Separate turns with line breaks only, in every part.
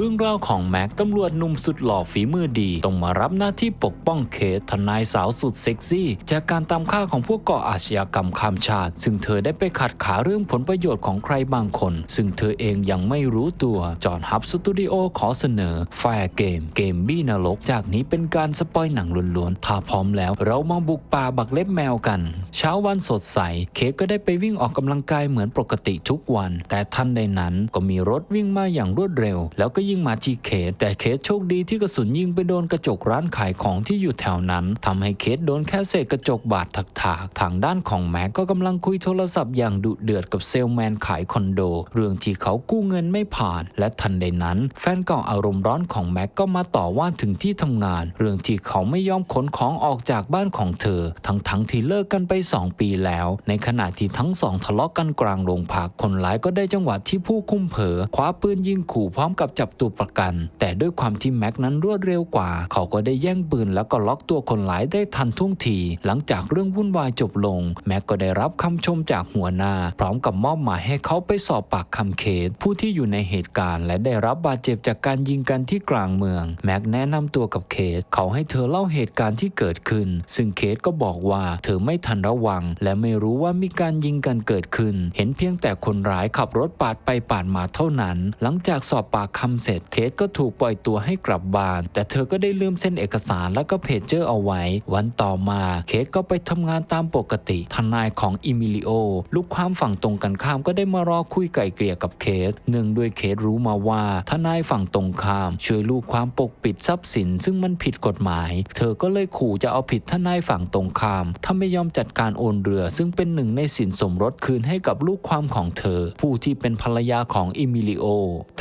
เรื่องราวของแม็กตำรวจหนุ่มสุดหล่อฝีมือดี ต้องมารับหน้าที่ปกป้องเคสทนายสาวสุดเซ็กซี่ จากการตามฆ่าของพวกก่ออาชญากรรมข้ามชาติ ซึ่งเธอได้ไปขัดขาเรื่องผลประโยชน์ของใครบางคน ซึ่งเธอเองยังไม่รู้ตัว จอห์นฮับสตูดิโอขอเสนอแฟร์เกม เกมบี้นรก จากนี้เป็นการสปอยหนังล้วนๆ ถ้าพร้อมแล้วเรามาบุกป่าบักเล็บแมวกัน เช้าวันสดใส เคกก็ได้ไปวิ่งออกกำลังกายเหมือนปกติทุกวัน แต่ทันใดนั้นก็มีรถวิ่งมาอย่างรวดเร็ว แล้วก็ยิงมาที่เคสแต่เคสโชคดีที่กระสุนยิงไปโดนกระจกร้านขายของที่อยู่แถวนั้นทำให้เคสโดนแค่เศษกระจกบาดถากๆทางด้านของแม็กก็กำลังคุยโทรศัพท์อย่างดุเดือดกับเซลแมนขายคอนโด เรื่องที่เขากู้เงินไม่ผ่าน และทันใดนั้น แฟนเก่าอารมณ์ร้อนของแม็กก็มาต่อว่าถึงที่ทำงาน เรื่องที่เขาไม่ยอมขนของออกจากบ้านของเธอ ทั้งๆที่เลิกกันไป 2 ปีแล้ว ในขณะที่ทั้งสองทะเลาะกันกลางโรงพักคนร้ายก็ได้จังหวะที่ผู้คุมเผลอคว้าปืนยิงขู่พร้อมกับจับตัวประกัน แต่ด้วยความที่แม็กนั้นรวดเร็วกว่า เขาก็ได้แย่งปืนแล้วก็ล็อกตัวคนร้ายได้ทันท่วงที หลังจากเรื่องวุ่นวายจบลง แม็กก็ได้รับคำชมจากหัวหน้า พร้อมกับมอบหมายให้เขาไปสอบปากคำเคสผู้ที่อยู่ในเหตุการณ์ และได้รับบาดเจ็บจากการยิงกันที่กลางเมือง แม็กแนะนำตัวกับเคสเขาให้เธอเล่าเหตุการณ์ที่เกิดขึ้น ซึ่งเคสก็บอกว่าเธอไม่ทันระวัง และไม่รู้ว่ามีการยิงกันเกิดขึ้น เห็นเพียงแต่คนร้ายขับรถปาดไปปาดมาเท่านั้น หลังจากสอบปากคำเสร็จเคสก็ถูกปล่อยตัวให้กลับบ้าน แต่เธอก็ได้ลืมเส้นเอกสารและก็เพจเจอร์เอาไว้ วันต่อมาเคสก็ไปทำงานตามปกติทนายของอิมิลิโอลูกความฝั่งตรงกันข้ามก็ได้มารอคุยไก่เกลี่ยกับเคสเนื่งด้วยเคสรู้มาว่าทนายฝั่งตรงข้าม ช่วยลูกความปกปิดทรัพย์สิน ซึ่งมันผิดกฎหมาย เธอก็เลยขู่จะเอาผิดทนายฝั่งตรงข้ามถ้าไม่ยอมจัดการโอนเรือ ซึ่งเป็นหนึ่งในสินสมรสคืนให้กับลูกความของเธอ ผู้ที่เป็นภรรยาของอิมิลิโอ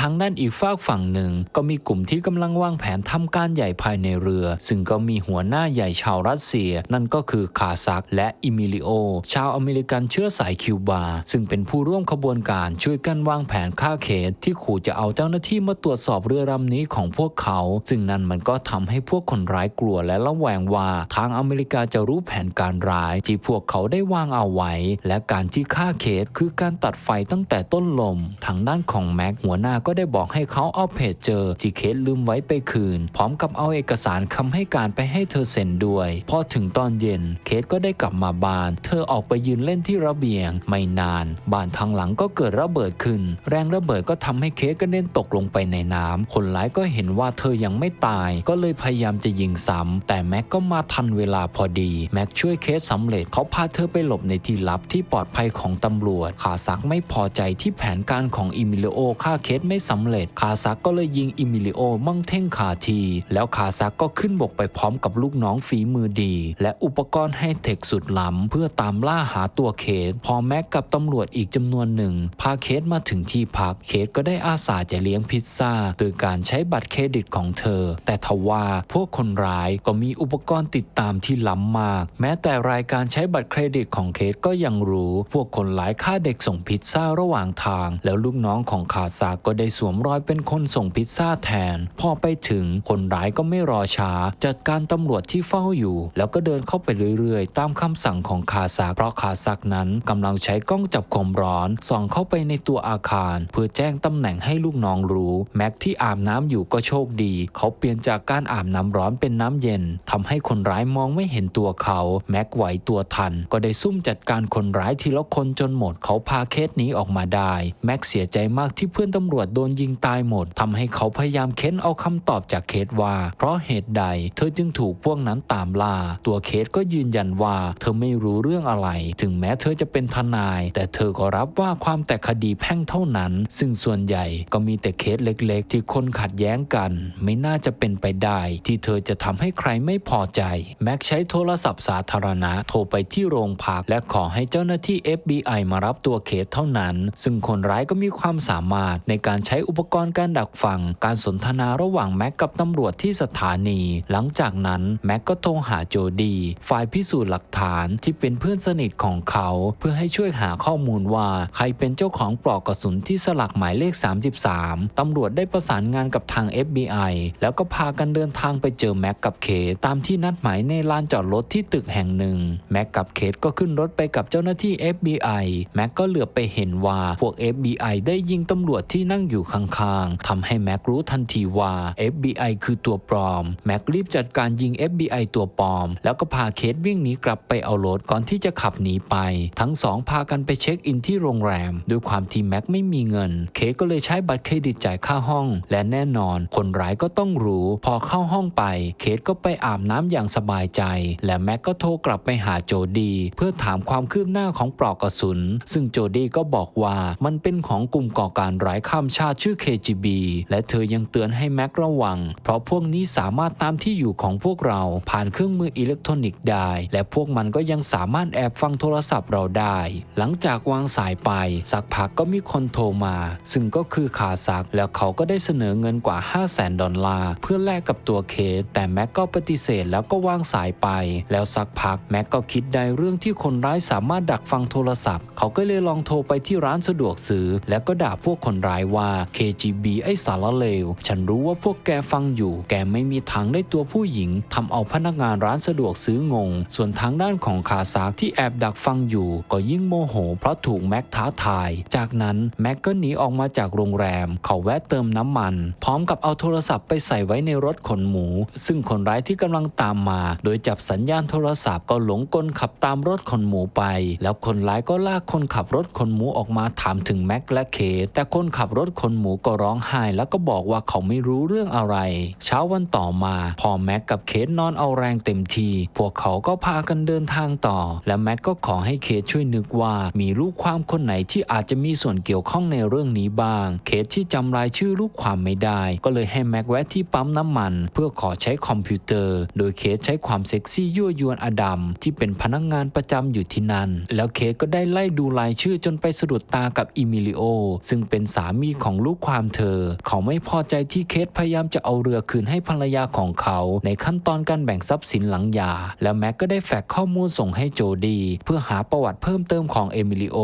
ทางด้านอีกฝากฝั่งหนึ่ง ก็มีกลุ่มที่กำลังวางแผนทำการใหญ่ภายในเรือ ซึ่งก็มีหัวหน้าใหญ่ชาวรัสเซีย นั่นก็คือคาซักและอิมิลิโอ ชาวอเมริกันเชื้อสายคิวบา ซึ่งเป็นผู้ร่วมขบวนการช่วยกันวางแผนฆ่าเคสที่ขู่จะเอาเจ้าหน้าที่มาตรวจสอบเรือลำนี้ของพวกเขา ซึ่งนั่นมันก็ทำให้พวกคนร้ายกลัวและระแวงว่าทางอเมริกาจะรู้แผนการร้ายที่พวกเขาได้วางเอาไว้ และการที่ฆ่าเคสคือการตัดไฟตั้งแต่ต้นลม ทางด้านของแม็กหัวหน้าก็ได้บอกให้เขาเอาเพจเจอที่เคสลืมไว้ไปคืน พร้อมกับเอาเอกสารคำให้การไปให้เธอเซ็นด้วย พอถึงตอนเย็นเคสก็ได้กลับมาบ้าน เธอออกไปยืนเล่นที่ระเบียง ไม่นานบ้านทางหลังก็เกิดระเบิดขึ้น แรงระเบิดก็ทำให้เคสกระเด็นตกลงไปในน้ำคนร้ายก็เห็นว่าเธอยังไม่ตาย ก็เลยพยายามจะยิงซ้ำแต่แม็กก็มาทันเวลาพอดี แม็กช่วยเคสสำเร็จเขาพาเธอไปหลบในที่ลับที่ปลอดภัยของตำรวจ คาซักไม่พอใจที่แผนการของอิมิเลโอฆ่าเคสไม่สำเร็จ คาซักก็เลยยิงอิมิลิโอมั่งเท่งคาที แล้วคาซักก็ขึ้นบกไปพร้อมกับลูกน้องฝีมือดี และอุปกรณ์ให้เทคสุดล้ำเพื่อตามล่าหาตัวเคสพอแม็กกับตำรวจอีกจำนวนหนึ่ง พาเคสมาถึงที่พักเคสก็ได้อาสาจะเลี้ยงพิซซ่าโดยการใช้บัตรเครดิตของเธอ แต่ทว่าพวกคนร้ายก็มีอุปกรณ์ติดตามที่ล้ำมาก แม้แต่รายการใช้บัตรเครดิตของเคสก็ยังรู้ พวกคนร้ายฆ่าเด็กส่งพิซซ่าระหว่างทาง แล้วลูกน้องของคาซาก็ได้สวมรอยเป็นคนส่งพิซซ่าแทน พอไปถึงคนร้ายก็ไม่รอช้า จัดการตำรวจที่เฝ้าอยู่ แล้วก็เดินเข้าไปเรื่อยๆ ตามคำสั่งของคาซักเพราะคาซักนั้นกำลังใช้กล้องจับความร้อน ส่องเข้าไปในตัวอาคาร เพื่อแจ้งตำแหน่งให้ลูกน้องรู้ แม็กที่อาบน้ำอยู่ก็โชคดี เขาเปลี่ยนจากการอาบน้ำร้อนเป็นน้ำเย็นทำให้คนร้ายมองไม่เห็นตัวเขาแม็กไหวตัวทัน ก็ได้ซุ่มจัดการคนร้ายทีละคนจนหมด เขาพาเคสนี้ออกมาได้ แม็กเสียใจมากที่เพื่อนตำรวจโดนยิงตายหมดทำให้เขาพยายามเค้นเอาคำตอบจากเคสว่า เพราะเหตุใด เธอจึงถูกพวกนั้นตามล่า ตัวเคสก็ยืนยันว่า เธอไม่รู้เรื่องอะไร ถึงแม้เธอจะเป็นทนาย แต่เธอก็รับว่าความแต่คดีแพ่งเท่านั้น ซึ่งส่วนใหญ่ก็มีแต่เคสเล็กๆ ที่คนขัดแย้งกัน ไม่น่าจะเป็นไปได้ ที่เธอจะทำให้ใครไม่พอใจ แม็กใช้โทรศัพท์สาธารณะโทรไปที่โรงพักและขอให้เจ้าหน้าที่ FBI มารับตัวเคสเท่านั้น ซึ่งคนร้ายก็มีความสามารถในการใช้อุปกรณ์การดักฟังการสนทนาระหว่างแม็กกับตำรวจที่สถานี หลังจากนั้นแม็กก็โทรหาโจดี ฝ่ายพิสูจน์หลักฐานที่เป็นเพื่อนสนิทของเขา เพื่อให้ช่วยหาข้อมูลว่าใครเป็นเจ้าของปลอกกระสุนที่สลักหมายเลข 33 ตำรวจได้ประสานงานกับทาง FBI แล้วก็พากันเดินทางไปเจอแม็กกับเคสตามที่นัดหมายในลานจอดรถที่ตึกแห่งหนึ่ง แม็กกับเคสก็ขึ้นรถไปกับเจ้าหน้าที่ FBI แม็กก็เหลือไปเห็นว่าพวก FBI ได้ยิงตำรวจที่นั่งอยู่ข้างๆทำให้แม็กรู้ทันทีว่า FBI คือตัวปลอม แม็กรีบจัดการยิง FBI ตัวปลอม แล้วก็พาเคสวิ่งหนีกลับไปเอารถก่อนที่จะขับหนีไป ทั้งสองพากันไปเช็คอินที่โรงแรม ด้วยความที่แม็กไม่มีเงิน เคสก็เลยใช้บัตรเครดิตจ่ายค่าห้อง และแน่นอน คนร้ายก็ต้องรู้ พอเข้าห้องไป เคสก็ไปอาบน้ำอย่างสบายใจ และแม็กก็โทรกลับไปหาโจดีเพื่อถามความคืบหน้าของปลอกกระสุน ซึ่งโจดีก็บอกว่ามันเป็นของกลุ่มก่อการร้ายข้ามชาติชื่อ KGB และเธอยังเตือนให้แม็กระวัง เพราะพวกนี้สามารถตามที่อยู่ของพวกเราผ่านเครื่องมืออิเล็กทรอนิกส์ได้ และพวกมันก็ยังสามารถแอบฟังโทรศัพท์เราได้ หลังจากวางสายไป สักพักก็มีคนโทรมา ซึ่งก็คือคาซัก แล้วเขาก็ได้เสนอเงินกว่า 5 0 0แสนดอลลาร์เพื่อแลกกับตัวเคส แต่แม็กก็ปฏิเสธแล้วก็วางสายไป แล้วสักพักแม็กก็คิดได้เรื่องที่คนร้ายสามารถดักฟังโทรศัพท์ เขาก็เลยลองโทรไปที่ร้านสะดวกซื้อ แล้วก็ด่าพวกคนร้ายว่า KGB ไอ้สารเลว ฉันรู้ว่าพวกแกฟังอยู่ แกไม่มีทางได้ตัวผู้หญิงทำเอาพนักงานร้านสะดวกซื้องง ส่วนทางด้านของคาซากที่แอบดักฟังอยู่ ก็ยิ่งโมโห เพราะถูกแม็กท้าทาย จากนั้นแม็กก็หนีออกมาจากโรงแรม เขาแวะเติมน้ำมัน พร้อมกับเอาโทรศัพท์ไปใส่ไว้ในรถขนหมู ซึ่งคนร้ายที่กำลังตามมา โดยจับสัญญาณโทรศัพท์ก็หลงกลขับตามรถขนหมูไป แล้วคนร้ายก็ลากคนขับรถขนหมูออกมาถามถึงแม็กและเคแต่คนขับรถขนหมูก็ร้องไห้แล้วก็บอกว่าเขาไม่รู้เรื่องอะไร เช้าวันต่อมา พอแม็กกับเคทนอนเอาแรงเต็มที พวกเขาก็พากันเดินทางต่อ และแม็กก็ขอให้เคทช่วยนึกว่า มีลูกความคนไหนที่อาจจะมีส่วนเกี่ยวข้องในเรื่องนี้บ้าง เคทที่จำรายชื่อลูกความไม่ได้ ก็เลยให้แม็กแวะที่ปั๊มน้ำมัน เพื่อขอใช้คอมพิวเตอร์ โดยเคทใช้ความเซ็กซี่ยั่วยวนอดัมที่เป็นพนักงานประจำอยู่ที่นั่น แล้วเคทก็ได้ไล่ดูรายชื่อจนไปสะดุดตากับอิมิลิโอซึ่งเป็นสามีของลูกความเธอเขาไม่พอใจที่เคทพยายามจะเอาเรือคืนให้ภรรยาของเขาในขั้นตอนการแบ่งทรัพย์สินหลังหย่าแล้วแม็กก็ได้แฟกข้อมูลส่งให้โจดีเพื่อหาประวัติเพิ่มเติมของเอมิลิโอ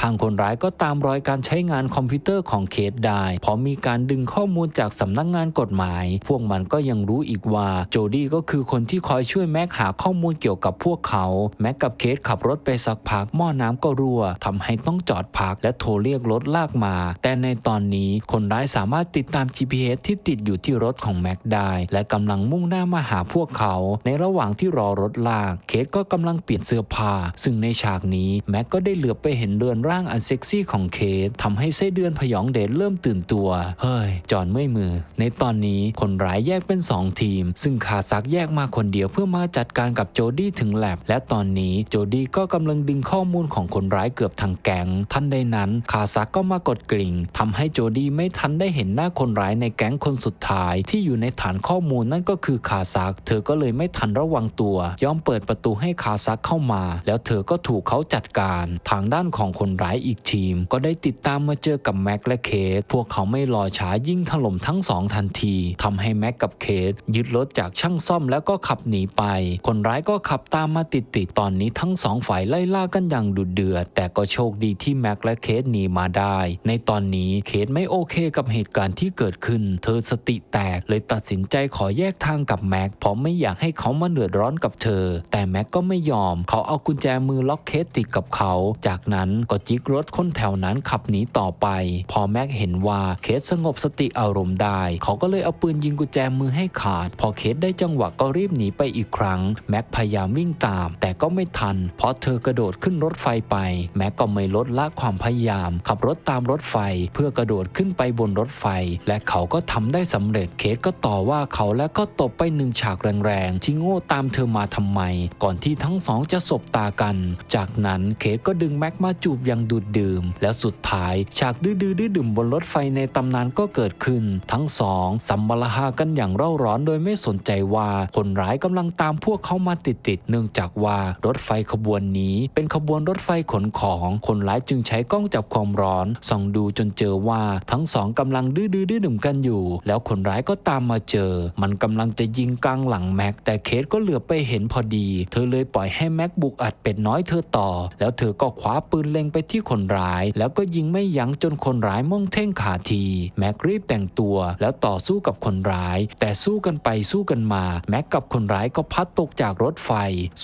ทางคนร้ายก็ตามรอยการใช้งานคอมพิวเตอร์ของเคทได้เพราะมีการดึงข้อมูลจากสำนักงานกฎหมาย พวกมันก็ยังรู้อีกว่าโจดีก็คือคนที่คอยช่วยแม็กหาข้อมูลเกี่ยวกับพวกเขา แม็กกับเคทขับรถไปสักพักหม้อน้ำก็รั่วทำให้ต้องจอดพักและโทรเรียกรถลากมา แต่ในตอนนี้คนร้ายสามารถติดตาม GPS ที่ติดอยู่ที่รถของแม็กได้ และกำลังมุ่งหน้ามาหาพวกเขา ในระหว่างที่รอรถลาก เคทก็กำลังเปลี่ยนเสื้อผ้า ซึ่งในฉากนี้แม็กก็ได้เหลือบไปเห็นเรือนร่างอันเซ็กซี่ของเคททำให้ไส้เดือนพยองเดชเริ่มตื่นตัว เฮ้ย จอนเมื่อยมือ ในตอนนี้คนร้ายแยกเป็น 2 ทีม ซึ่งคาซักแยกมาคนเดียวเพื่อมาจัดการกับโจดี้ถึงแลบและตอนนี้โจดี้ก็กำลังดึงข้อมูลของคนร้ายเกือบทั้งแก๊งทันใดนั้น คาซักก็มากดกริ่งทำให้โจดี้ไม่ทันได้เห็นหน้าคนร้ายในแก๊งคนสุดท้ายที่อยู่ในฐานข้อมูลนั่นก็คือคาซัก เธอก็เลยไม่ทันระวังตัวยอมเปิดประตูให้คาซักเข้ามา แล้วเธอก็ถูกเขาจัดการ ทางด้านของคนร้ายอีกทีม ก็ได้ติดตามมาเจอกับแม็กและเคทพวกเขาไม่รอช้ายิ่งถล่มทั้งสองทันทีทำให้แม็กกับเคทยึดรถจากช่างซ่อมแล้วก็ขับหนีไป คนร้ายก็ขับตามมาติดติดตอนนี้ทั้งสองฝ่ายไล่ล่ากันอย่างดุเดือด แต่ก็โชคดีที่แม็กและเคทหนีมาได้ ในตอนนี้เคทไม่โอเคกับเหตุการณ์ที่เกิดขึ้น เธอสติแตกเลยตัดสินใจขอแยกทางกับแม็กเพราะไม่อยากให้เขามาเดือดร้อนกับเธอ แต่แม็กก็ไม่ยอม เขาเอากุญแจมือล็อกเคทติดกับเขา จากนั้นก็จิกรถคนแถวนั้นขับหนีต่อไป พอแม็กเห็นว่าเคทสงบสติอารมณ์ได้ เขาก็เลยเอาปืนยิงกุญแจมือให้ขาด พอเคทได้จังหวะก็รีบหนีไปอีกครั้ง แม็กพยายามวิ่งตาม แต่ก็ไม่ทัน เพราะเธอกระโดดขึ้นรถไฟไป แม็กก็ไม่ลดละความพยายาม ขับรถตามรถไฟเพื่อกระโดดขึ้นไปบนรถไฟ และเขาก็ทำได้สำเร็จเคทก็ต่อว่าเขาและก็ตบไปหนึ่งฉากแรงๆที่โง่ตามเธอมาทำไม ก่อนที่ทั้งสองจะสบตากัน จากนั้นเคทก็ดึงแม็กมาจูบอย่างดูดดื่ม และสุดท้ายฉากดื้อๆดื้อดื่มบนรถไฟในตำนานก็เกิดขึ้น ทั้งสองสัมบลหากันอย่างเร่าร้อนโดยไม่สนใจว่าคนร้ายกำลังตามพวกเขามาติดๆเนื่องจากว่ารถไฟขบวนนี้ เป็นขบวนรถไฟขนของ คนร้ายจึงใช้กล้องจับความร้อนส่องดูจนเจอว่าทั้งสองกำลังดื้อๆดื้อดื่มกันอยู่ แล้วคนร้ายก็ตามมาเจอ มันกำลังจะยิงกลางหลังแม็ก แต่เคสก็เหลือไปเห็นพอดี เธอเลยปล่อยให้แม็กบุกอัดเป็ดน้อยเธอต่อ แล้วเธอก็คว้าปืนเล็งไปที่คนร้าย แล้วก็ยิงไม่ยั้งจนคนร้ายม่งเท่งขาทีแม็กรีบแต่งตัว แล้วต่อสู้กับคนร้าย แต่สู้กันไปสู้กันมา แม็กกับคนร้ายก็พัดตกจากรถไฟ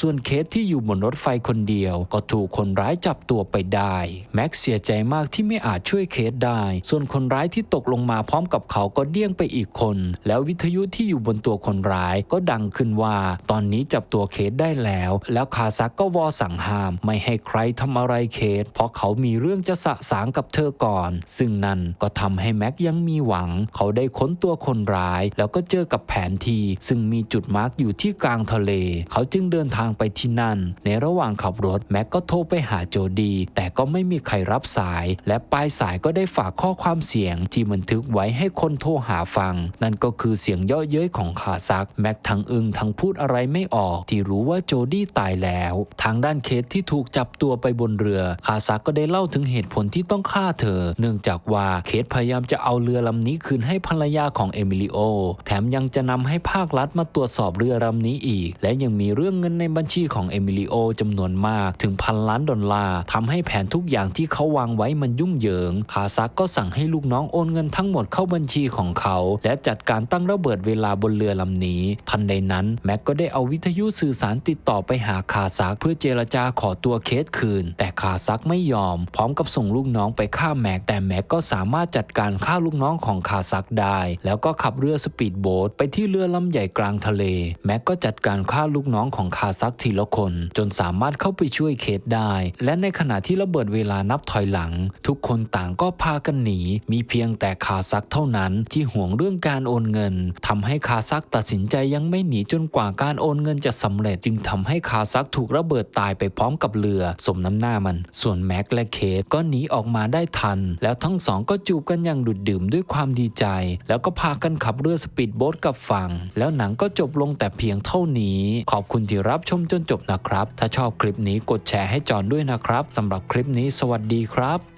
ส่วนเคสที่อยู่บนรถไฟคนเดียว ก็ถูกคนร้ายจับตัวไปได้แม็กเสียใจมากที่ไม่อาจช่วยเคสได้ ส่วนคนร้ายที่ตกลงมาพร้อมกับเขาก็เดี้ยงไปอีกคน แล้ววิทยุที่อยู่บนตัวคนร้ายก็ดังขึ้นว่า ตอนนี้จับตัวเคสได้แล้ว แล้วคาซักก็วอสั่งห้าม ไม่ให้ใครทำอะไรเคส เพราะเขามีเรื่องจะสะสางกับเธอก่อน ซึ่งนั่นก็ทำให้แม็กยังมีหวัง เขาได้ค้นตัวคนร้าย แล้วก็เจอกับแผนที่ ซึ่งมีจุดมาร์กอยู่ที่กลางทะเล เขาจึงเดินทางไปที่นั่น ในระหว่างขับรถแม็กก็โทรไปหาโจดี แต่ก็ไม่มีใครรับสาย และปลายสายก็ได้ฝากข้อความเสียงที่บันทึกไว้ให้คนโทรหาฟัง นั่นก็คือเสียงย่อเย้ยของคาซัก แม็กทั้งอึงทั้งพูดอะไรไม่ออก ที่รู้ว่าโจดี้ตายแล้ว ทางด้านเคสที่ถูกจับตัวไปบนเรือ คาซักก็ได้เล่าถึงเหตุผลที่ต้องฆ่าเธอ เนื่องจากว่าเคสพยายามจะเอาเรือลำนี้คืนให้ภรรยาของเอมิลิโอ แถมยังจะนำให้ภาครัฐมาตรวจสอบเรือลำนี้อีก และยังมีเรื่องเงินในบัญชีของเอมิลิโอจำนวนมากถึงพันล้านดอลลาร์ทำให้แผนทุกอย่างที่เขาวางไว้มันยุ่งเหยิง คาซักก็สั่งให้ลูกน้องโอนเงินทั้งหมดเข้าบัญชีของเขา และจัดการตั้งระเบิดเวลาบนเรือลำนี้ ทันใดนั้นแม็กก็ได้เอาวิทยุสื่อสารติดต่อไปหาคาซักเพื่อเจรจาขอตัวเคสคืน แต่คาซักไม่ยอม พร้อมกับส่งลูกน้องไปฆ่าแม็กแต่แม็กก็สามารถจัดการฆ่าลูกน้องของคาซักได้ แล้วก็ขับเรือสปีดโบ๊ทไปที่เรือลำใหญ่กลางทะเล แม็กก็จัดการฆ่าลูกน้องของคาซักทีละคน จนสามารถเข้าไปช่วยเคสได้ และในขณะที่ระเบิดเวลานับถอยหลัง ทุกคนต่างก็พากันหนีมีเพียงแต่คาซักเท่านั้นที่ห่วงเรื่องการโอนเงินทำให้คาซักตัดสินใจยังไม่หนีจนกว่าการโอนเงินจะสำเร็จจึงทำให้คาซักถูกระเบิดตายไปพร้อมกับเรือ สมน้ำหน้ามัน ส่วนแม็กและเคสก็หนีออกมาได้ทัน แล้วทั้งสองก็จูบกันอย่างดุดดื่มด้วยความดีใจ แล้วก็พากันขับเรือสปีดโบ๊ทกลับฝั่งแล้วหนังก็จบลงแต่เพียงเท่านี้ ขอบคุณที่รับชมจนจบนะครับ ถ้าชอบคลิปนี้กดแชร์ให้จอนด้วยนะครับสำหรับคลิปนี้สวัสดีครับ